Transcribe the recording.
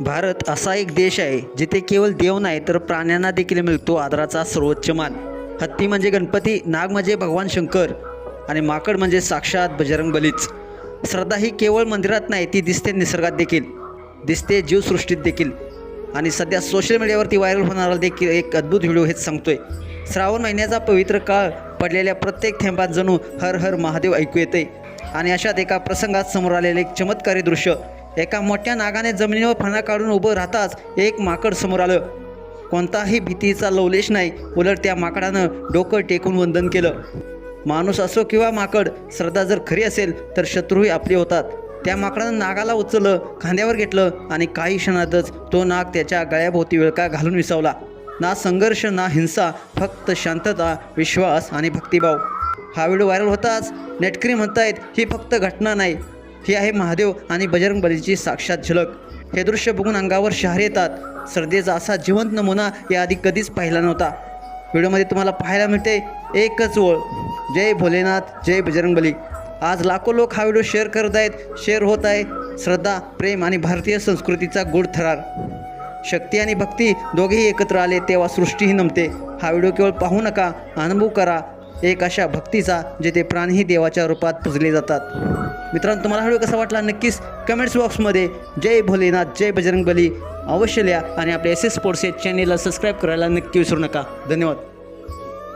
भारत असा एक देश आहे जिथे केवळ देव नाही तर प्राण्यांना देखील मिळतो आदराचा सर्वोच्च मान. हत्ती म्हणजे गणपती नाग म्हणजे भगवान शंकर आणि माकड म्हणजे साक्षात बजरंग बलीच श्रद्धा ही केवळ मंदिरात नाही ती दिसते निसर्गात देखील दिसते जीवसृष्टीत देखील. आणि सध्या सोशल मीडियावरती व्हायरल होणारा देखील एक अद्भुत व्हिडिओ हेच सांगतोय. श्रावण महिन्याचा पवित्र काळ पडलेल्या प्रत्येक थेंबात जणू हर हर महादेव ऐकू येते आणि अशात एका प्रसंगात समोर आलेले एक चमत्कारी दृश्य एका मोठ्या नागाने जमिनीवर फणा काढून उभं राहताच एक माकड समोर आलं. कोणताही भीतीचा लवलेश नाही. उलट त्या माकडानं डोकं टेकून वंदन केलं. माणूस असो किंवा माकड श्रद्धा जर खरी असेल तर शत्रूही आपले होतात. त्या माकडानं नागाला उचललं खांद्यावर घेतलं आणि काही क्षणातच तो नाग त्याच्या गळ्याभोवती विळका घालून विसावला. ना संघर्ष ना हिंसा फक्त शांतता विश्वास आणि भक्तिभाव. हा व्हिडिओ व्हायरल होताच. नेटकरी म्हणतायत ही फक्त घटना नाही. ही आहे महादेव आणि बजरंग बलीची साक्षात झलक. हे दृश्य बघून अंगावर शहर येतात. श्रद्धेचा असा जिवंत नमुना याआधी कधीच पाहिला नव्हता. व्हिडिओमध्ये तुम्हाला पाहायला मिळते एकच ओळ. जय भोलेनाथ जय बजरंग बली आज लाखो लोक हा व्हिडिओ शेअर करत आहेत शेअर होत आहे. श्रद्धा प्रेम आणि भारतीय संस्कृतीचा गोड थरार. शक्ती आणि भक्ती दोघेही एकत्र आले तेव्हा सृष्टीही नमते. हा व्हिडिओ केवळ पाहू नका अनुभव करा एक अशा भक्तीचा जेथे प्राणही देवाच्या रूपात पुजले जातात. मित्रांनो तुम्हाला हा व्हिडिओ कसा वाटला नक्कीच कमेंट्स बॉक्समध्ये जय भोलेनाथ जय बजरंगबली अवश्य लिहा आणि आपल्या एस एस स्पोर्ट्स या चॅनेलला सबस्क्राईब करायला नक्की विसरू नका. धन्यवाद.